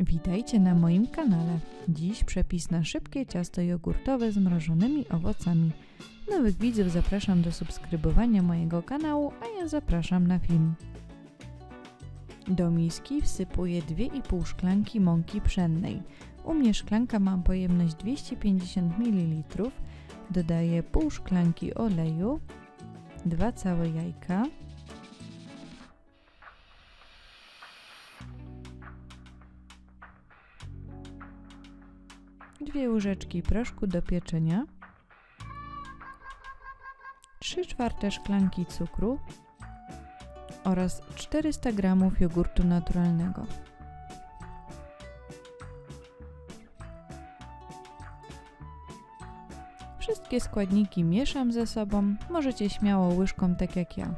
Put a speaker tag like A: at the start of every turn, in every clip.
A: Witajcie na moim kanale. Dziś przepis na szybkie ciasto jogurtowe z mrożonymi owocami. Nowych widzów zapraszam do subskrybowania mojego kanału, a ja zapraszam na film. Do miski wsypuję 2,5 szklanki mąki pszennej. U mnie szklanka ma pojemność 250 ml. Dodaję pół szklanki oleju, dwa całe jajka, dwie łyżeczki proszku do pieczenia, 3 czwarte szklanki cukru oraz 400 g jogurtu naturalnego. Wszystkie składniki mieszam ze sobą, możecie śmiało łyżką tak jak ja.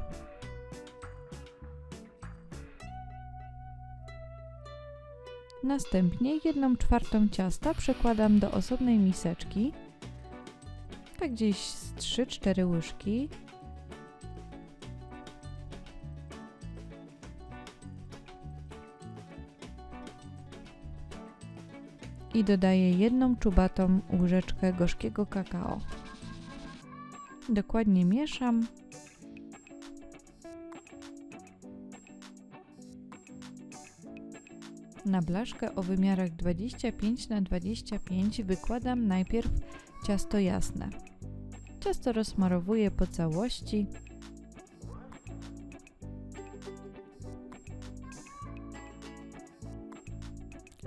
A: Następnie jedną czwartą ciasta przekładam do osobnej miseczki, tak gdzieś z 3-4 łyżki. I dodaję jedną czubatą łyżeczkę gorzkiego kakao. Dokładnie mieszam. Na blaszkę o wymiarach 25 na 25 wykładam najpierw ciasto jasne. Ciasto rozsmarowuję po całości.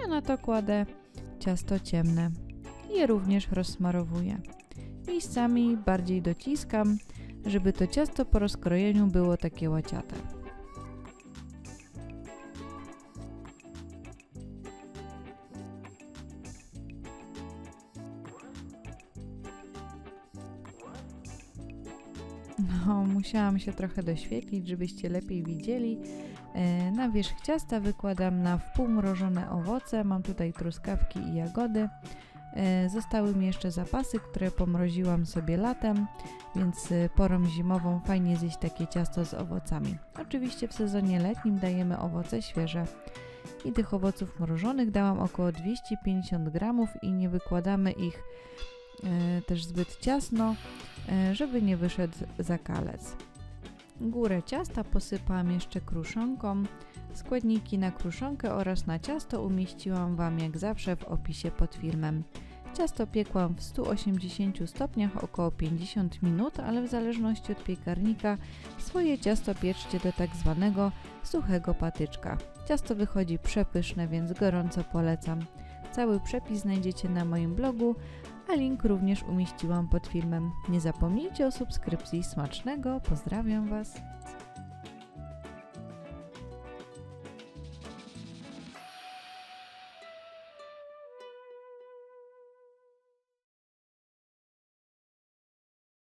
A: A na to kładę ciasto ciemne. Je również rozsmarowuję. Miejscami bardziej dociskam, żeby to ciasto po rozkrojeniu było takie łaciate. No, musiałam się trochę doświetlić, żebyście lepiej widzieli. E, Na wierzch ciasta wykładam na wpół mrożone owoce. Mam tutaj truskawki i jagody. E, Zostały mi jeszcze zapasy, które pomroziłam sobie latem, więc e, porą zimową fajnie zjeść takie ciasto z owocami. Oczywiście w sezonie letnim dajemy owoce świeże. I tych owoców mrożonych dałam około 250 gramów i nie wykładamy ich też zbyt ciasno, e, żeby nie wyszedł zakalec. Górę ciasta posypałam jeszcze kruszonką. Składniki na kruszonkę oraz na ciasto umieściłam Wam jak zawsze w opisie pod filmem. Ciasto piekłam w 180 stopniach około 50 minut, ale w zależności od piekarnika swoje ciasto pieczcie do tak zwanego suchego patyczka. Ciasto wychodzi przepyszne, więc gorąco polecam. Cały przepis znajdziecie na moim blogu, a link również umieściłam pod filmem. Nie zapomnijcie o subskrypcji. Smacznego, pozdrawiam Was.